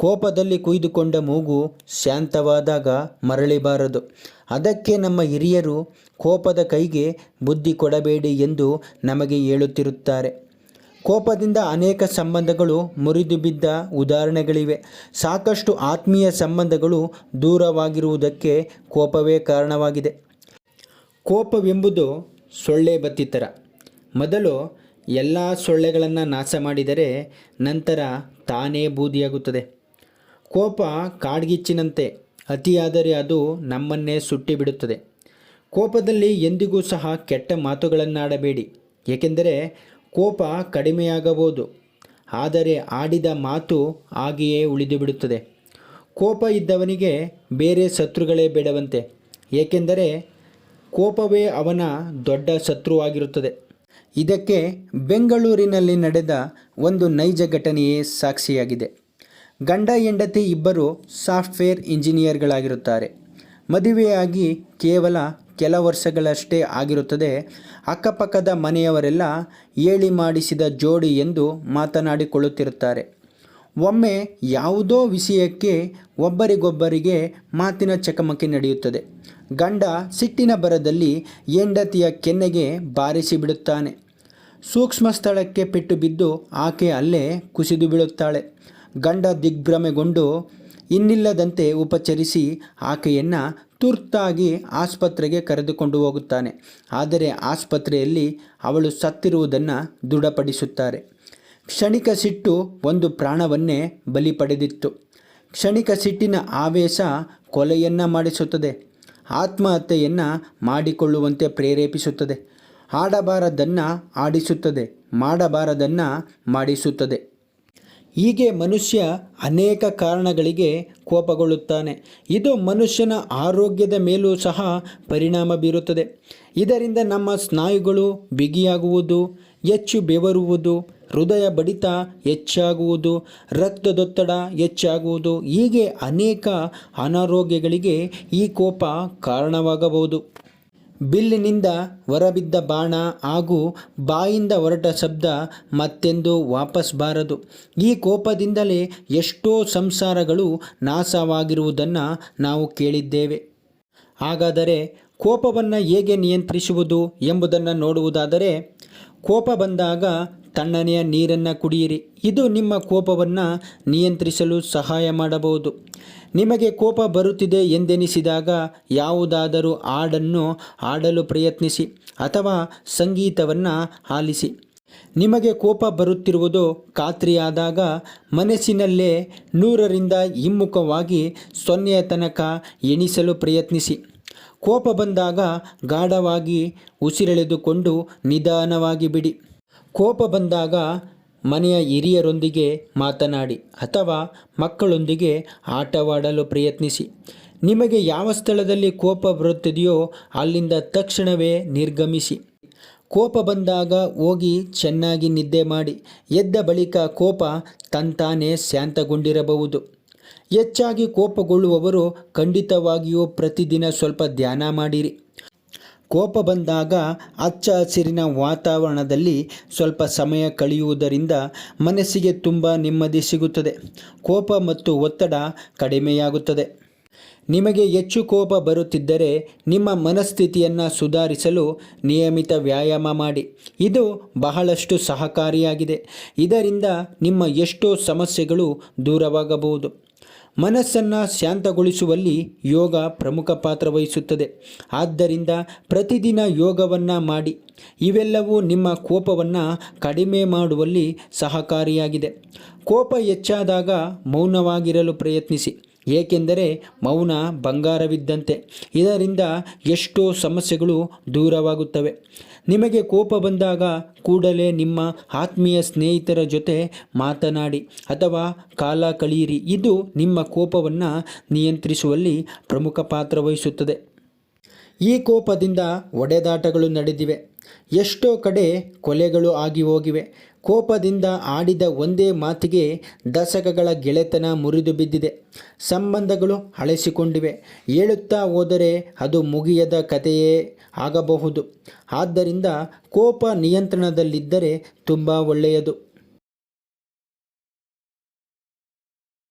ಕೋಪದಲ್ಲಿ ಕುಯ್ದುಕೊಂಡ ಮೂಗು ಶಾಂತವಾದಾಗ ಮರಳಿಬಾರದು. ಅದಕ್ಕೆ ನಮ್ಮ ಹಿರಿಯರು ಕೋಪದ ಕೈಗೆ ಬುದ್ಧಿ ಕೊಡಬೇಡಿ ಎಂದು ನಮಗೆ ಹೇಳುತ್ತಿರುತ್ತಾರೆ. ಕೋಪದಿಂದ ಅನೇಕ ಸಂಬಂಧಗಳು ಮುರಿದು ಬಿದ್ದ ಉದಾಹರಣೆಗಳಿವೆ. ಸಾಕಷ್ಟು ಆತ್ಮೀಯ ಸಂಬಂಧಗಳು ದೂರವಾಗಿರುವುದಕ್ಕೆ ಕೋಪವೇ ಕಾರಣವಾಗಿದೆ. ಕೋಪವೆಂಬುದು ಸೊಳ್ಳೆ ಬತ್ತಿತರ. ಮೊದಲು ಎಲ್ಲ ಸೊಳ್ಳೆಗಳನ್ನು ನಾಶ ಮಾಡಿದರೆ ನಂತರ ತಾನೇ ಬೂದಿಯಾಗುತ್ತದೆ. ಕೋಪ ಕಾಡ್ಗಿಚ್ಚಿನಂತೆ, ಅತಿಯಾದರೆ ಅದು ನಮ್ಮನ್ನೇ ಸುಟ್ಟಿಬಿಡುತ್ತದೆ. ಕೋಪದಲ್ಲಿ ಎಂದಿಗೂ ಸಹ ಕೆಟ್ಟ ಮಾತುಗಳನ್ನಾಡಬೇಡಿ. ಏಕೆಂದರೆ ಕೋಪ ಕಡಿಮೆಯಾಗಬಹುದು, ಆದರೆ ಆಡಿದ ಮಾತು ಹಾಗೆಯೇ ಉಳಿದುಬಿಡುತ್ತದೆ. ಕೋಪ ಇದ್ದವನಿಗೆ ಬೇರೆ ಶತ್ರುಗಳೇ ಬೇಡವಂತೆ, ಏಕೆಂದರೆ ಕೋಪವೇ ಅವನ ದೊಡ್ಡ ಶತ್ರುವಾಗಿರುತ್ತದೆ. ಇದಕ್ಕೆ ಬೆಂಗಳೂರಿನಲ್ಲಿ ನಡೆದ ಒಂದು ನೈಜ ಘಟನೆಯೇ ಸಾಕ್ಷಿಯಾಗಿದೆ. ಗಂಡ, ಹೆಂಡತಿ ಇಬ್ಬರು ಸಾಫ್ಟ್ವೇರ್ ಇಂಜಿನಿಯರ್ಗಳಾಗಿರುತ್ತಾರೆ. ಮದುವೆಯಾಗಿ ಕೇವಲ ಕೆಲ ವರ್ಷಗಳಷ್ಟೇ ಆಗಿರುತ್ತದೆ. ಅಕ್ಕಪಕ್ಕದ ಮನೆಯವರೆಲ್ಲ ಹೇಳಿ ಮಾಡಿಸಿದ ಜೋಡಿ ಎಂದು ಮಾತನಾಡಿಕೊಳ್ಳುತ್ತಿರುತ್ತಾರೆ. ಒಮ್ಮೆ ಯಾವುದೋ ವಿಷಯಕ್ಕೆ ಒಬ್ಬರಿಗೊಬ್ಬರಿಗೆ ಮಾತಿನ ಚಕಮಕಿ ನಡೆಯುತ್ತದೆ. ಗಂಡ ಸಿಟ್ಟಿನ ಬರದಲ್ಲಿ ಹೆಂಡತಿಯ ಕೆನ್ನೆಗೆ ಬಾರಿಸಿ ಬಿಡುತ್ತಾನೆ. ಸೂಕ್ಷ್ಮ ಸ್ಥಳಕ್ಕೆ ಪೆಟ್ಟು ಬಿದ್ದು ಆಕೆ ಅಲ್ಲೇ ಕುಸಿದು ಬೀಳುತ್ತಾಳೆ. ಗಂಡ ದಿಗ್ಭ್ರಮೆಗೊಂಡು ಇನ್ನಿಲ್ಲದಂತೆ ಉಪಚರಿಸಿ ಆಕೆಯನ್ನು ತುರ್ತಾಗಿ ಆಸ್ಪತ್ರೆಗೆ ಕರೆದುಕೊಂಡು ಹೋಗುತ್ತಾನೆ. ಆದರೆ ಆಸ್ಪತ್ರೆಯಲ್ಲಿ ಅವಳು ಸತ್ತಿರುವುದನ್ನು ದೃಢಪಡಿಸುತ್ತಾರೆ. ಕ್ಷಣಿಕ ಸಿಟ್ಟು ಒಂದು ಪ್ರಾಣವನ್ನೇ ಬಲಿ ಪಡೆದಿತ್ತು. ಕ್ಷಣಿಕ ಸಿಟ್ಟಿನ ಆವೇಶ ಕೊಲೆಯನ್ನು ಮಾಡಿಸುತ್ತದೆ. ಆತ್ಮಹತ್ಯೆಯನ್ನು ಮಾಡಿಕೊಳ್ಳುವಂತೆ ಪ್ರೇರೇಪಿಸುತ್ತದೆ. ಆಡಬಾರದನ್ನು ಆಡಿಸುತ್ತದೆ. ಮಾಡಬಾರದನ್ನು ಮಾಡಿಸುತ್ತದೆ. ಹೀಗೆ ಮನುಷ್ಯ ಅನೇಕ ಕಾರಣಗಳಿಗೆ ಕೋಪಗೊಳ್ಳುತ್ತಾನೆ. ಇದು ಮನುಷ್ಯನ ಆರೋಗ್ಯದ ಮೇಲೂ ಸಹ ಪರಿಣಾಮ ಬೀರುತ್ತದೆ. ಇದರಿಂದ ನಮ್ಮ ಸ್ನಾಯುಗಳು ಬಿಗಿಯಾಗುವುದು, ಹೆಚ್ಚು ಬೆವರುವುದು, ಹೃದಯ ಬಡಿತ ಹೆಚ್ಚಾಗುವುದು, ರಕ್ತದೊತ್ತಡ ಹೆಚ್ಚಾಗುವುದು, ಹೀಗೆ ಅನೇಕ ಅನಾರೋಗ್ಯಗಳಿಗೆ ಈ ಕೋಪ ಕಾರಣವಾಗಬಹುದು. ಬಿಲ್ಲಿನಿಂದ ಹೊರಬಿದ್ದ ಬಾಣ ಹಾಗೂ ಬಾಯಿಂದ ಹೊರಟ ಶಬ್ದ ಮತ್ತೆಂದು ವಾಪಸ್ ಬಾರದು. ಈ ಕೋಪದಿಂದಲೇ ಎಷ್ಟೋ ಸಂಸಾರಗಳು ನಾಶವಾಗಿರುವುದನ್ನು ನಾವು ಕೇಳಿದ್ದೇವೆ. ಹಾಗಾದರೆ ಕೋಪವನ್ನು ಹೇಗೆ ನಿಯಂತ್ರಿಸುವುದು ಎಂಬುದನ್ನು ನೋಡುವುದಾದರೆ, ಕೋಪ ಬಂದಾಗ ತಣ್ಣನೆಯ ನೀರನ್ನು ಕುಡಿಯಿರಿ. ಇದು ನಿಮ್ಮ ಕೋಪವನ್ನು ನಿಯಂತ್ರಿಸಲು ಸಹಾಯ ಮಾಡಬಹುದು. ನಿಮಗೆ ಕೋಪ ಬರುತ್ತಿದೆ ಎಂದೆನಿಸಿದಾಗ ಯಾವುದಾದರೂ ಹಾಡನ್ನು ಹಾಡಲು ಪ್ರಯತ್ನಿಸಿ ಅಥವಾ ಸಂಗೀತವನ್ನು ಆಲಿಸಿ ನಿಮಗೆ ಕೋಪ ಬರುತ್ತಿರುವುದು ಖಾತ್ರಿಯಾದಾಗ ಮನಸ್ಸಿನಲ್ಲೇ ನೂರರಿಂದ ಹಿಮ್ಮುಖವಾಗಿ ಸೊನ್ನೆಯ ತನಕ ಎಣಿಸಲು ಪ್ರಯತ್ನಿಸಿ. ಕೋಪ ಬಂದಾಗ ಗಾಢವಾಗಿ ಉಸಿರೆಳೆದುಕೊಂಡು ನಿಧಾನವಾಗಿ ಬಿಡಿ. ಕೋಪ ಬಂದಾಗ ಮನೆಯ ಹಿರಿಯರೊಂದಿಗೆ ಮಾತನಾಡಿ ಅಥವಾ ಮಕ್ಕಳೊಂದಿಗೆ ಆಟವಾಡಲು ಪ್ರಯತ್ನಿಸಿ. ನಿಮಗೆ ಯಾವ ಸ್ಥಳದಲ್ಲಿ ಕೋಪ ಬರುತ್ತದೆಯೋ ಅಲ್ಲಿಂದ ತಕ್ಷಣವೇ ನಿರ್ಗಮಿಸಿ. ಕೋಪ ಬಂದಾಗ ಹೋಗಿ ಚೆನ್ನಾಗಿ ನಿದ್ದೆ ಮಾಡಿ. ಎದ್ದ ಬಳಿಕ ಕೋಪ ತಂತಾನೇ ಶಾಂತಗೊಂಡಿರಬಹುದು. ಹೆಚ್ಚಾಗಿ ಕೋಪಗೊಳ್ಳುವವರು ಖಂಡಿತವಾಗಿಯೂ ಪ್ರತಿದಿನ ಸ್ವಲ್ಪ ಧ್ಯಾನ ಮಾಡಿರಿ. ಕೋಪ ಬಂದಾಗ ಹಚ್ಚ ಹಸಿರಿನ ವಾತಾವರಣದಲ್ಲಿ ಸ್ವಲ್ಪ ಸಮಯ ಕಳೆಯುವುದರಿಂದ ಮನಸ್ಸಿಗೆ ತುಂಬ ನೆಮ್ಮದಿ ಸಿಗುತ್ತದೆ. ಕೋಪ ಮತ್ತು ಒತ್ತಡ ಕಡಿಮೆಯಾಗುತ್ತದೆ. ನಿಮಗೆ ಹೆಚ್ಚು ಕೋಪ ಬರುತ್ತಿದ್ದರೆ ನಿಮ್ಮ ಮನಸ್ಥಿತಿಯನ್ನು ಸುಧಾರಿಸಲು ನಿಯಮಿತ ವ್ಯಾಯಾಮ ಮಾಡಿ. ಇದು ಬಹಳಷ್ಟು ಸಹಕಾರಿಯಾಗಿದೆ. ಇದರಿಂದ ನಿಮ್ಮ ಎಷ್ಟೋ ಸಮಸ್ಯೆಗಳು ದೂರವಾಗಬಹುದು. ಮನಸ್ಸನ್ನು ಶಾಂತಗೊಳಿಸುವಲ್ಲಿ ಯೋಗ ಪ್ರಮುಖ ಪಾತ್ರ ವಹಿಸುತ್ತದೆ. ಆದ್ದರಿಂದ ಪ್ರತಿದಿನ ಯೋಗವನ್ನು ಮಾಡಿ. ಇವೆಲ್ಲವೂ ನಿಮ್ಮ ಕೋಪವನ್ನು ಕಡಿಮೆ ಮಾಡುವಲ್ಲಿ ಸಹಕಾರಿಯಾಗಿದೆ. ಕೋಪ ಹೆಚ್ಚಾದಾಗ ಮೌನವಾಗಿರಲು ಪ್ರಯತ್ನಿಸಿ. ಏಕೆಂದರೆ ಮೌನ ಬಂಗಾರವಿದ್ದಂತೆ. ಇದರಿಂದ ಎಷ್ಟೋ ಸಮಸ್ಯೆಗಳು ದೂರವಾಗುತ್ತವೆ. ನಿಮಗೆ ಕೋಪ ಬಂದಾಗ ಕೂಡಲೇ ನಿಮ್ಮ ಆತ್ಮೀಯ ಸ್ನೇಹಿತರ ಜೊತೆ ಮಾತನಾಡಿ ಅಥವಾ ಕಾಲ ಕಳೆಯಿರಿ. ಇದು ನಿಮ್ಮ ಕೋಪವನ್ನು ನಿಯಂತ್ರಿಸುವಲ್ಲಿ ಪ್ರಮುಖ ಪಾತ್ರ ವಹಿಸುತ್ತದೆ. ಈ ಕೋಪದಿಂದ ಒಡೆದಾಟಗಳು ನಡೆದಿವೆ. ಎಷ್ಟೋ ಕಡೆ ಕೊಲೆಗಳು ಆಗಿ ಹೋಗಿವೆ. ಕೋಪದಿಂದ ಆಡಿದ ಒಂದೇ ಮಾತಿಗೆ ದಶಕಗಳ ಗೆಳೆತನ ಮುರಿದು ಬಿದ್ದಿದೆ. ಸಂಬಂಧಗಳು ಹಳೆಸಿಕೊಂಡಿವೆ. ಹೇಳುತ್ತಾ ಹೋದರೆ ಅದು ಮುಗಿಯದ ಕಥೆಯೇ ಆಗಬಹುದು. ಆದ್ದರಿಂದ ಕೋಪ ನಿಯಂತ್ರಣದಲ್ಲಿದ್ದರೆ ತುಂಬ ಒಳ್ಳೆಯದು.